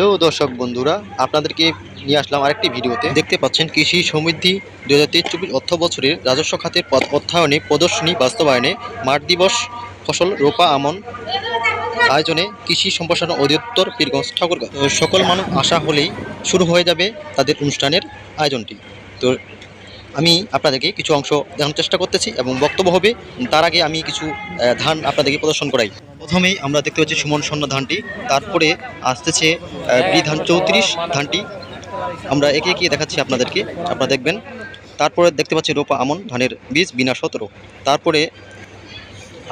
Hello দর্শক বন্ধুরা, আপনাদেরকে নিয়ে আসলাম আরেকটি ভিডিওতে। দেখতে পাচ্ছেন কৃষি সমৃদ্ধি দু হাজার তেইশ চব্বিশ অর্থ বছরের রাজস্ব খাতের অর্থায়নে, প্রদর্শনী বাস্তবায়নে মাঠ দিবস, ফসল রোপা আমন আয়োজনে কৃষি সম্প্রসারণ অধিদপ্তর পীরগঞ্জ ঠাকুরগাঁ তো সকল মানুষ আসা হলেই শুরু হয়ে যাবে তাদের অনুষ্ঠানের আয়োজনটি। তো আমি আপনাদেরকে কিছু অংশ দেখানোর চেষ্টা করতেছি এবং বক্তব্য হবে, তার আগে আমি কিছু ধান আপনাদেরকে প্রদর্শন করাই। প্রথমেই আমরা দেখতে পাচ্ছি সুমন স্বর্ণ ধানটি তারপরে আসতেছে আহ, বি ধান চৌত্রিশ ধানটি। আমরা একে একে দেখাচ্ছি আপনাদেরকে আপনারা দেখবেন। তারপরে দেখতে পাচ্ছি রোপা আমন ধানের বীজ বিনা সতেরো। তারপরে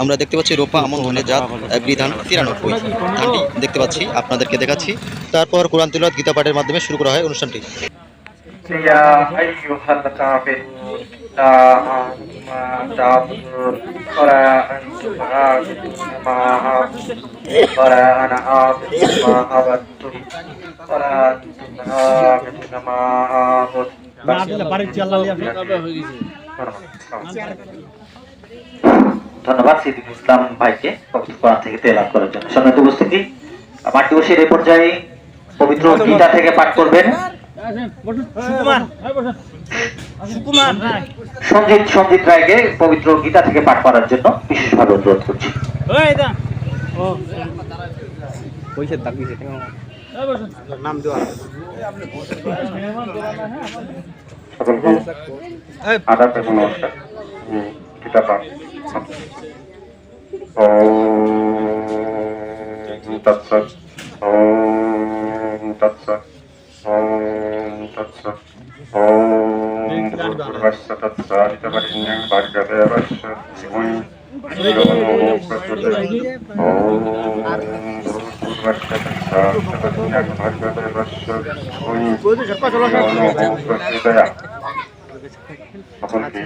আমরা দেখতে পাচ্ছি রোপা আমন ধানের জাত আহ, বি ধান তিরানব্বই ধানটি দেখতে পাচ্ছি আপনাদেরকে দেখাচ্ছি। তারপর কোরআন তিলাওয়াত গীতা পাঠের মাধ্যমে শুরু করা হয় অনুষ্ঠানটি। ধন্যবাদ সিদ্দিক ইসলাম ভাইকে পবিত্র কোরআন থেকে তেলাভ করার জন্য। সম্মানিত উপস্থিতি মাটি বসে এই পর্যায়ে পবিত্র গীতা থেকে পাঠ করবেন। সঞ্জিত সঞ্জিত রায়কে পবিত্র গীতা থেকে পাঠ করার জন্য বিশেষভাবে অনুরোধ করছি। সকলকে আদাব এবং নমস্কার। কিতাব পাঠ। তৎসৎ ওম তৎসৎ ওম তৎসৎ ওম ভূর্ভুবস্য তৎসাদিতবরেণ্যং ভর্গদেবস্য ধীমহি ধিয়ো यो नः प्रचोदयात्। ॐ भूर्भुवस्स्य तत्सादितवरेण्यं भर्गदेवस्य धीमहि धियो नः प्रचोदयात्। সকলকে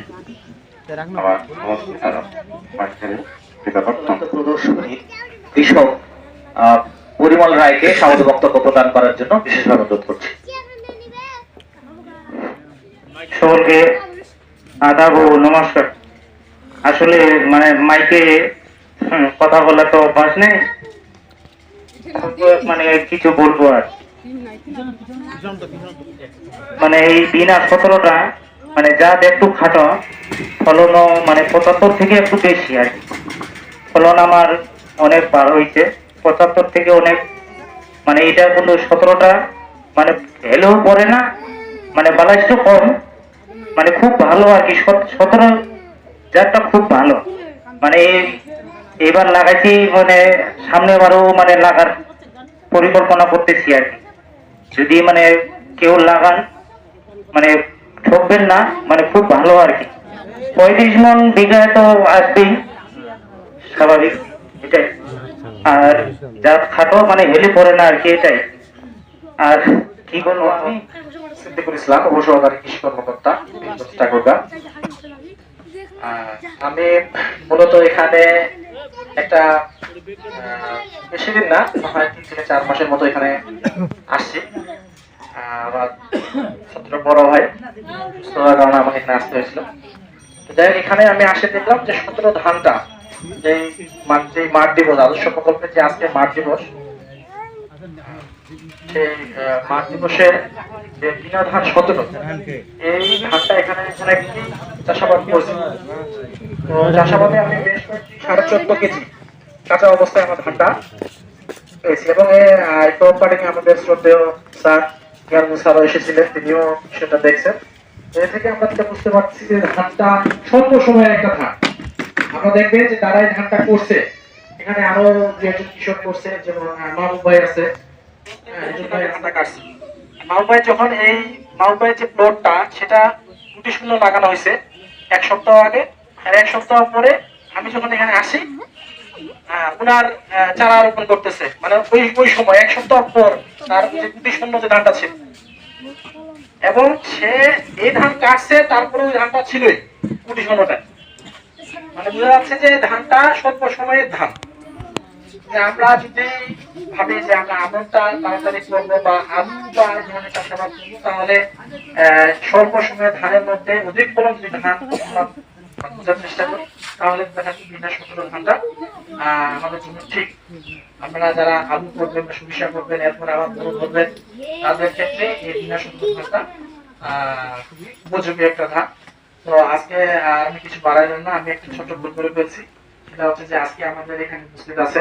আমার নমস্কার মাঝখানে কৃতজ্ঞ প্রদর্শনীর কৃষক আহ, পরিমল রায়কে স্বাগত বক্তব্য প্রদান করার জন্য বিশেষভাবে অনুরোধ করছি সকলকে আদাব ও নমস্কার। আসলে মানে মাইকে কথা বলা তো অভ্যাস নেই। মানে কিছু বলব আর। মানে এই বিনা সতেরোটা মানে জাত একটু খাটো, ফলনও মানে পঁচাত্তর থেকে একটু বেশি আর ফলন আমার অনেক বার হয়েছে পঁচাত্তর থেকে অনেক মানে এটা কিন্তু সতেরোটা মানে ভ্যালু পড়ে না মানে বালাইসটা কম। মানে খুব ভালো আর কি, সত- সতেরো জাতটা খুব ভালো। মানে এবার লাগাইছি মানে সামনে বারও মানে লাগার পরিকল্পনা করতেছি আর কি। যদি মানে কেউ লাগান মানে ঠকবেন না মানে খুব ভালো আর কি। পঁয়ত্রিশ মন বিঘায় তো আসবেই, স্বাভাবিক, এটাই। আর যা খাটো মানে হেলে পড়ে না আর কি, এটাই। আর কি বলব আমি? সিদ্দিকুল ইসলাম উপসহকারী কৃষি কর্মকর্তা ঠাকুরগা। আমি মূলত এখানে একটা বেশি দিন না হয় তিন থেকে চার মাসের মতো এখানে আসছি। আমার ছাত্র বড় ভাই সুস্থ হওয়ার কারণে আমাকে এখানে আসতে হয়েছিল। যাই হোক, এখানে আমি আসে দেখলাম যে সতেরো ধানটা যে মাঠ যে মাঠ দিবস আদর্শ প্রকল্পে যে আজকে মাঠ দিবস সেই মাঠ দিবসে যে বিনা ধান সতেরো এই ধানটা এখানে এখানে চাষাবাদ করছি। তো চাষাবাদে আমি বেশ কয়েকটি সাড়ে চোদ্দ কেজি কাঁচা অবস্থায় আমার ধানটা পেয়েছি। এবং এই কোম্পানি আমাদের শ্রদ্ধেয় স্যার ইয়ারমু স্যারও এসেছিলেন তিনিও সেটা দেখছেন। এ থেকে আমরা যেটা বুঝতে পারছি যে ধানটা স্বল্প সময়ের একটা ধান। আমরা দেখবেন যে তারা এই ধানটা করছে। এখানে আরও দু একজন কৃষক করছে যেমন মাহবুব ভাই আছে। হ্যাঁ, কাটছে। ভাই যখন এই ভাইয়ের যে প্লটটা সেটা দুটি শূন্য লাগানো হয়েছে, এক সপ্তাহ আগে আর এক সপ্তাহ পরে আমি যখন এখানে আসি ওনার চারা রোপণ করতেছে। মানে ওই ওই সময়, এক সপ্তাহ পর তার যে শূন্য যে ধানটা ছিল। এবং সে এই ধান কাটছে, তারপরে ওই ধানটা ছিলই কুটি শূন্যটা মানে বোঝা যাচ্ছে যে ধানটা স্বল্প সময়ের ধান। যে আমরা যদি ভাবি যে আমরা আমনটা তাড়াতাড়ি করব বা আলু বা ধরনের চাষাবাদ করব তাহলে স্বল্প সময়ের ধানের মধ্যে অধিক ফলন যদি ধান ঠিক। যারা আলু করবেন এরপর আবার তাদের ক্ষেত্রে এই বিনা আহ, খুবই উপযোগী একটা ধান। তো আজকে আমি কিছু না আমি একটা ছোট ভুল করে ফেলছি। সেটা হচ্ছে যে আজকে আমাদের এখানে উপস্থিত আছে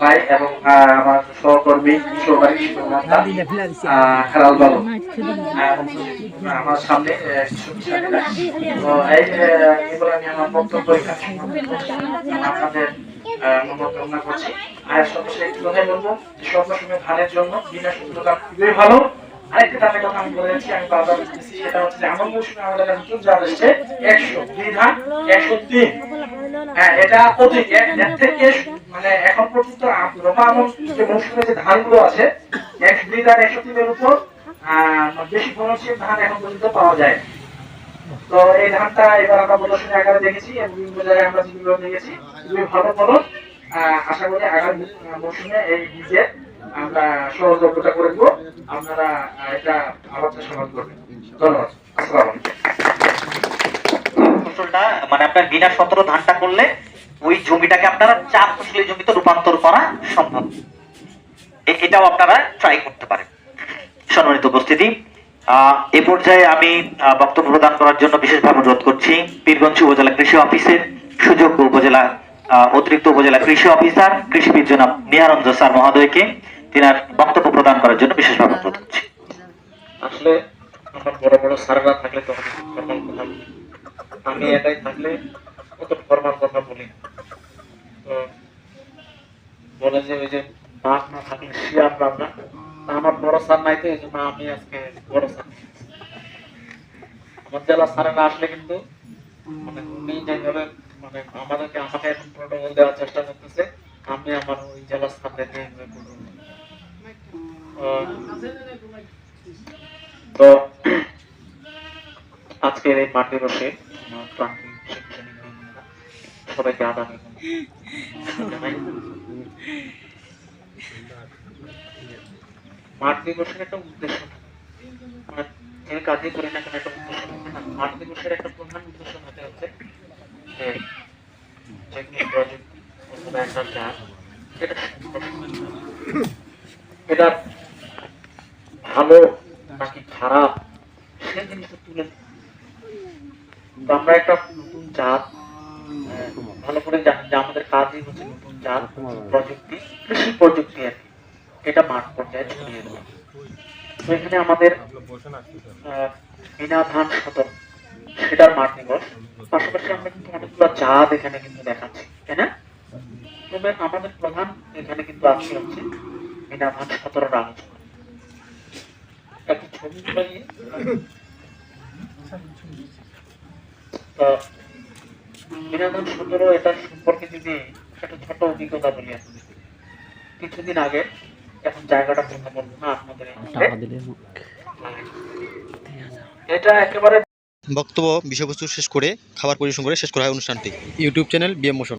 ভাই এবং আমার সহকর্মী আমার সামনে। আপনাদের কামনা করছি। আর সবশেষে একটু কথাই বলব ধানের জন্য বিনা শুদ্ধতা খুবই ভালো। আরেকটা ধানের কথা আমি বলে আমি বারবার সেটা হচ্ছে আমার মৌসুমে আমাদের কাছে জাত এসছে। একশো দুই ধান, একশো তিন। হ্যাঁ এটা অধিক এর থেকে মানে এখন পর্যন্ত রোপা যে মৌসুমে যে ধানগুলো আছে একশো দুই ধান একশো তিনের উপর আহ, বেশি ফলনশীল ধান এখন পর্যন্ত পাওয়া যায় তো এই ধানটা এবার আমরা প্রদর্শনী আকারে দেখেছি এবং আমরা যেগুলো দেখেছি খুবই ভালো ফলন। আশা করি আগামী মৌসুমে এই বীজের আমরা সহযোগিতা করে দেবো। আপনারা এটা আবার চাষাবাদ করবেন। ধন্যবাদ। আসসালামু মানে আপনার বিনা সতেরো ধানটা করলে ওই জমিটাকে আপনারা চার ফসলি জমিতে রূপান্তর করা সম্ভব। এটাও আপনারা ট্রাই করতে পারেন। সম্মানিত উপস্থিতি এ পর্যায়ে আমি বক্তব্য প্রদান করার জন্য বিশেষভাবে অনুরোধ করছি পীরগঞ্জ উপজেলা কৃষি অফিসের সুযোগ্য উপজেলা অতিরিক্ত উপজেলা কৃষি অফিসার, কৃষিবিদ জনাব নিহারঞ্জ স্যার মহোদয়কে তিনার বক্তব্য প্রদান করার জন্য বিশেষভাবে অনুরোধ করছি। আসলে আমার বড় বড় স্যাররা থাকলে তো আমি একাই থাকলে অত ফর্মাল কথা বলি বলে যে ওই যে বাঘ না থাকলে শিয়ার আমার বড় স্যার নাই তো, এই জন্য আমি আজকে বড় স্যার আমার জেলা স্যারেরা আসলে কিন্তু মানে উনি যেভাবে মানে আমাদেরকে আমাকে এখন প্রোটোকল দেওয়ার চেষ্টা করতেছে, আমি আমার ওই জেলা স্যারদেরকে তো আজকের এই শিক্ষানী ভাই-বোনেরা সবাইকে। মাঠ দিবসের একটা উদ্দেশ্য যে কাজই করি না কেন, একটা উদ্দেশ্য থাকে একটা প্রধান উদ্দেশ্য থাকে হচ্ছে কাজ এটা ভালো নাকি খারাপ সে জিনিসটা তুলে। আমরা একটা নতুন জাত ভালো করে জানি যে আমাদের কাজই হচ্ছে নতুন জাত প্রযুক্তি, কৃষি প্রযুক্তি আর কি। এটা মাঠ পর্যায়ে ছড়িয়ে দেওয়া তো এখানে আমাদের বিনা ধান সতর সেটার মাঠ দিবস পাশাপাশি আমরা কিন্তু অনেকগুলো জাত এখানে কিন্তু দেখাচ্ছি, তাই না? তবে আমাদের প্রধান এখানে কিন্তু আজকে হচ্ছে বিনা ধান সতেরোর আলোচনা একটা ছবি তো বিনোদন সতেরো এটা সম্পর্কে যদি একটা ছোট অভিজ্ঞতা বলি আপনাদের কিছুদিন আগে এখন জায়গাটা কথা বলব না আপনাদের এটা একেবারে বক্তব্য বিষয়বস্তু শেষ করে খাবার পরিবেশন করে শেষ করা হয় অনুষ্ঠানটি। YouTube channel BM motion.